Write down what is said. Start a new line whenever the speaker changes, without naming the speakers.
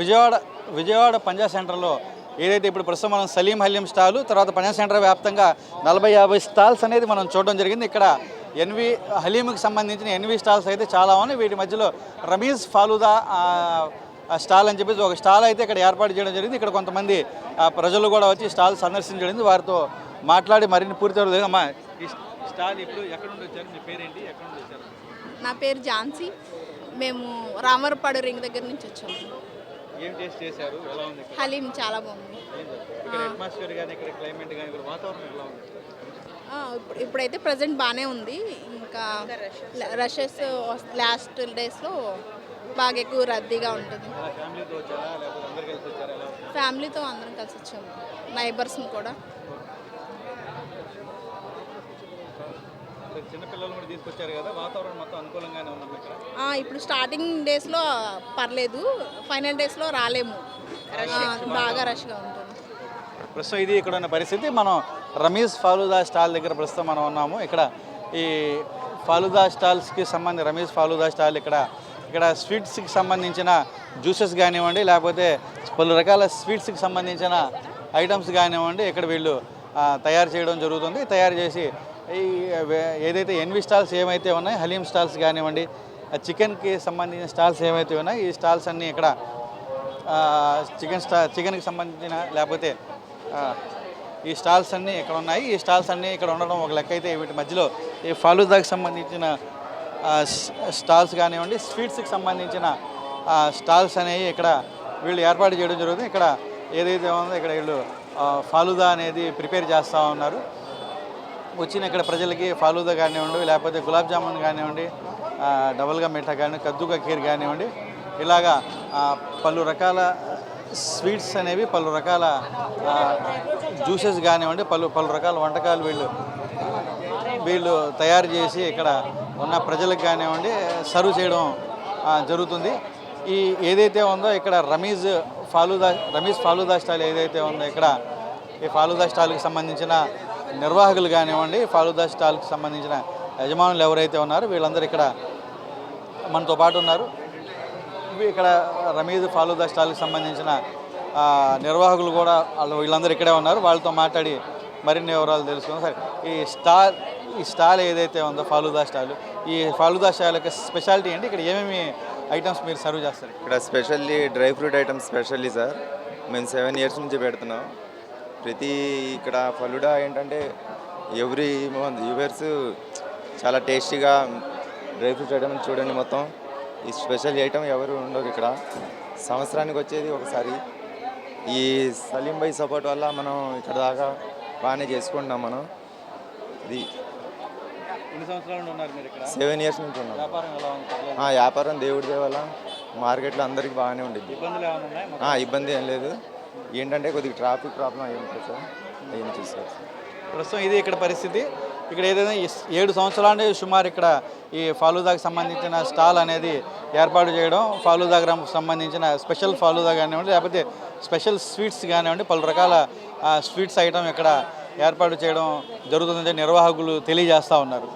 విజయవాడ విజయవాడ పంజా సెంటర్లో ఏదైతే ఇప్పుడు ప్రస్తుతం మనం సలీం హలీం స్టాలు తర్వాత పంజా సెంటర్ వ్యాప్తంగా నలభై యాభై స్టాల్స్ అనేది మనం చూడడం జరిగింది. ఇక్కడ ఎన్వి హలీంకి సంబంధించిన ఎన్వి స్టాల్స్ అయితే చాలా ఉన్నాయి. వీటి మధ్యలో రమీజ్ ఫాలుదా స్టాల్ అని చెప్పేసి ఒక స్టాల్ అయితే ఇక్కడ ఏర్పాటు చేయడం జరిగింది. ఇక్కడ కొంతమంది ప్రజలు కూడా వచ్చి స్టాల్ సందర్శించడం జరిగింది. వారితో మాట్లాడి మరిన్ని పూర్తి అమ్మా ఈ స్టాల్ ఇప్పుడు ఎక్కడ వచ్చారు? మీ పేరేంటి? ఎక్కడ వచ్చారు?
నా పేరు ఝాన్సీ. మేము రామరపాడు రింగ్ దగ్గర నుంచి వచ్చాము.
ఏం టేస్ట్ చేశారు? ఎలా ఉంది?
హలీం చాలా బాగుంది.
ఇక్కడ అట్మాస్ఫియర్ కానీ ఇక్కడ క్లైమేట్ కానీ ఇక్కడ వాతావరణం ఎలా ఉంది?
ఇప్పుడైతే ప్రజెంట్ బాగానే ఉంది. ఇంకా రషెస్ లాస్ట్ డేస్లో బాగా ఎక్కువ రద్దీగా ఉంటుంది?
ఫ్యామిలీతో అందరం కలిసి
వచ్చాము. నైబర్స్ని కూడా.
చిన్నపిల్లలు కూడా తీసుకొచ్చారు కదా వాతావరణం మొత్తం అనుకూలంగానే
ఆ, ఇప్పుడు స్టార్టింగ్ డేస్లో పర్లేదు ఫైనల్ డేస్లో రాలేము. బాగా రష్గా ఉంటుంది.
ప్రస్తుతం ఇది ఇక్కడ ఉన్న పరిస్థితి. మనం రమీజ్ ఫాలూదా స్టాల్ దగ్గర ప్రస్తుతం మనం ఉన్నాము. ఇక్కడ ఈ ఫాలూదా స్టాల్స్కి సంబంధించి రమీజ్ ఫాలూదా స్టాల్ ఇక్కడ ఇక్కడ స్వీట్స్కి సంబంధించిన జ్యూసెస్ కానివ్వండి లేకపోతే పలు రకాల స్వీట్స్కి సంబంధించిన ఐటమ్స్ కానివ్వండి ఇక్కడ వీళ్ళు తయారు చేయడం జరుగుతుంది. తయారు చేసి ఈ ఏదైతే ఎన్వి స్టాల్స్ ఏమైతే ఉన్నాయో హలీం స్టాల్స్ కానివ్వండి చికెన్కి సంబంధించిన స్టాల్స్ ఏమైతే ఉన్నాయో ఈ స్టాల్స్ అన్నీ ఇక్కడ చికెన్ స్టా చికెన్కి సంబంధించిన లేకపోతే ఈ స్టాల్స్ అన్నీ ఇక్కడ ఉన్నాయి. ఈ స్టాల్స్ అన్నీ ఇక్కడ ఉండడం ఒక లెక్క అయితే వీటి మధ్యలో ఈ ఫాలూదాకి సంబంధించిన స్టాల్స్ కానివ్వండి స్వీట్స్కి సంబంధించిన స్టాల్స్ అనేవి ఇక్కడ వీళ్ళు ఏర్పాటు చేయడం జరుగుతుంది. ఇక్కడ ఏదైతే ఉందో ఇక్కడ వీళ్ళు ఫాలుదా అనేది ప్రిపేర్ చేస్తూ ఉన్నారు. వచ్చిన ఇక్కడ ప్రజలకి ఫాలూదా కానివ్వండి లేకపోతే గులాబ్ జామున్ కానివ్వండి డబల్గా మిఠా కానివ్వండి కద్దుకా ఖీర్ కానివ్వండి ఇలాగా పలు రకాల స్వీట్స్ అనేవి పలు రకాల జ్యూసెస్ కానివ్వండి పలు పలు రకాల వంటకాలు వీళ్ళు వీళ్ళు తయారు చేసి ఇక్కడ ఉన్న ప్రజలకు కానివ్వండి సర్వ్ చేయడం జరుగుతుంది. ఈ ఏదైతే ఉందో ఇక్కడ రమీజ్ ఫాలూదా రమీజ్ ఫాలూదా స్టాల్ ఏదైతే ఉందో ఇక్కడ ఈ ఫాలూదా స్టాల్కి సంబంధించిన నిర్వాహకులు కానివ్వండి ఫాలూదా స్టాల్కి సంబంధించిన యజమానులు ఎవరైతే ఉన్నారో వీళ్ళందరూ ఇక్కడ మనతో పాటు ఉన్నారు. ఇవి ఇక్కడ రమీద్ ఫాలూదా స్టాల్కి సంబంధించిన నిర్వాహకులు కూడా వాళ్ళు వీళ్ళందరూ ఇక్కడే ఉన్నారు. వాళ్ళతో మాట్లాడి మరిన్ని వివరాలు తెలుసుకుందాం. సరే ఈ స్టాల్ ఈ స్టాల్ ఏదైతే ఉందో ఫాలూదా స్టాల్ ఈ ఫాలూదా స్టాల్ యొక్క స్పెషాలిటీ ఏంటి? ఇక్కడ ఏమేమి ఐటమ్స్ మీరు సర్వ్ చేస్తారు?
ఇక్కడ specially dry fruit items specially sir. మేము సెవెన్ ఇయర్స్ నుంచి పెడుతున్నాం. ప్రతి ఇక్కడ ఫలుడా ఏంటంటే ఎవ్రీ మంత్ యూవర్స్ చాలా టేస్టీగా డ్రై ఫ్రూట్ ఐటమ్ చూడండి మొత్తం. ఈ స్పెషల్ ఐటమ్ ఎవరు ఉండవు ఇక్కడ. సంవత్సరానికి వచ్చేది ఒకసారి. ఈ సలీం భాయ్ సపోర్ట్ వల్ల మనం ఇక్కడ దాకా బాగానే చేసుకుంటున్నాం మనం. ఇది
ఎన్ని సంవత్సరాల నుండి ఉన్నారు మీరు ఇక్కడ?
సెవెన్ ఇయర్స్ నుంచి ఉన్నాం.
వ్యాపారం ఎలా ఉంది?
ఆ, వ్యాపారం దేవుడి దేవల్ల మార్కెట్లో అందరికీ బాగానే
ఇబ్బందులు ఏమైనా
ఆ, ఇబ్బంది ఏం లేదు. ఏంటంటే కొద్దిగా ట్రాఫిక్ ప్రాబ్లం అయి ఉంటుంది సార్. ఏం చూసారు
ప్రస్తుతం ఇది ఇక్కడ పరిస్థితి. ఇక్కడ ఏదైనా ఏడు సంవత్సరాలు సుమారు ఇక్కడ ఈ ఫాలూదాకి సంబంధించిన స్టాల్ అనేది ఏర్పాటు చేయడం ఫాలూదా గ్రామకు సంబంధించిన స్పెషల్ ఫాలూదా కానివ్వండి లేకపోతే స్పెషల్ స్వీట్స్ కానివ్వండి పలు రకాల స్వీట్స్ ఐటమ్ ఇక్కడ ఏర్పాటు చేయడం జరుగుతుందని నిర్వాహకులు తెలియజేస్తూ ఉన్నారు.